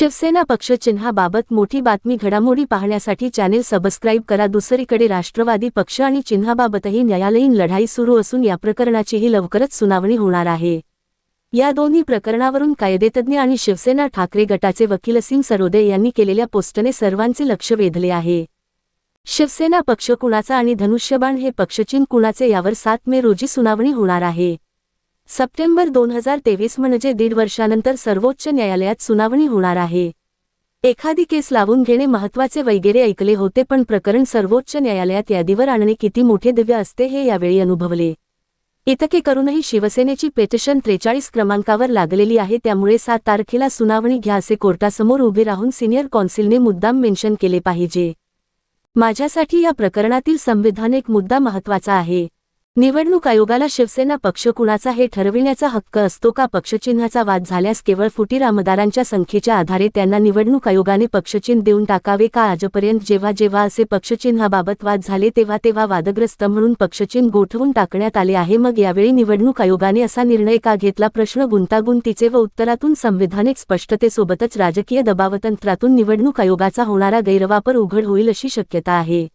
शिवसेना पक्ष चिन्हाबाबत मोठी बातमी घडामोडी पाहण्यासाठी चॅनेल सबस्क्राईब करा. दुसरीकडे राष्ट्रवादी पक्ष आणि चिन्हाबाबतही न्यायालयीन लढाई सुरू असून या प्रकरणाचीही लवकरच सुनावणी होणार आहे. या दोन्ही प्रकरणावरून कायदेतज्ञ आणि शिवसेना ठाकरे गटाचे वकील सिंग सरोदे यांनी केलेल्या पोस्टने सर्वांचे लक्ष वेधले आहे. शिवसेना पक्ष कुणाचा आणि धनुष्यबाण हे पक्षचिन्ह कुणाचे यावर सात मे रोजी सुनावणी होणार आहे. सप्टेंबर दोन हजार तेवीस म्हणजे दीड वर्षानंतर सर्वोच्च न्यायालयात सुनावणी होणार आहे. एखादी केस लावून घेणे महत्त्वाचे वगैरे ऐकले होते पण प्रकरण सर्वोच्च न्यायालयात यादीवर आणणे किती मोठे दिव्य असते हे यावेळी अनुभवले. इतके करूनही शिवसेनेची पेटिशन त्रेचाळीस क्रमांकावर लागलेली आहे त्यामुळे सात तारखेला सुनावणी घ्या असे कोर्टासमोर उभे राहून सिनियर कौन्सिलने मुद्दाम मेन्शन केले पाहिजे. माझ्यासाठी या प्रकरणातील संविधान एक मुद्दा महत्त्वाचा आहे. निवडणूक आयोगाला शिवसेना पक्ष कुणाचा हे ठरविण्याचा हक्क असतो का? पक्षचिन्हाचा वाद झाल्यास केवळ फुटीर आमदारांच्या संख्येच्या आधारे त्यांना निवडणूक आयोगाने पक्षचिन्ह देऊन टाकावे का? आजपर्यंत जेव्हा जेव्हा असे पक्षचिन्हाबाबत वाद झाले तेव्हा तेव्हा वादग्रस्त म्हणून पक्षचिन्ह गोठवून टाकण्यात आले आहे. मग यावेळी निवडणूक आयोगाने असा निर्णय का घेतला? प्रश्न गुंतागुंतीचे व उत्तरातून संविधानिक स्पष्टतेसोबतच राजकीय दबावतंत्रातून निवडणूक आयोगाचा होणारा गैरवापर उघड होईल अशी शक्यता आहे.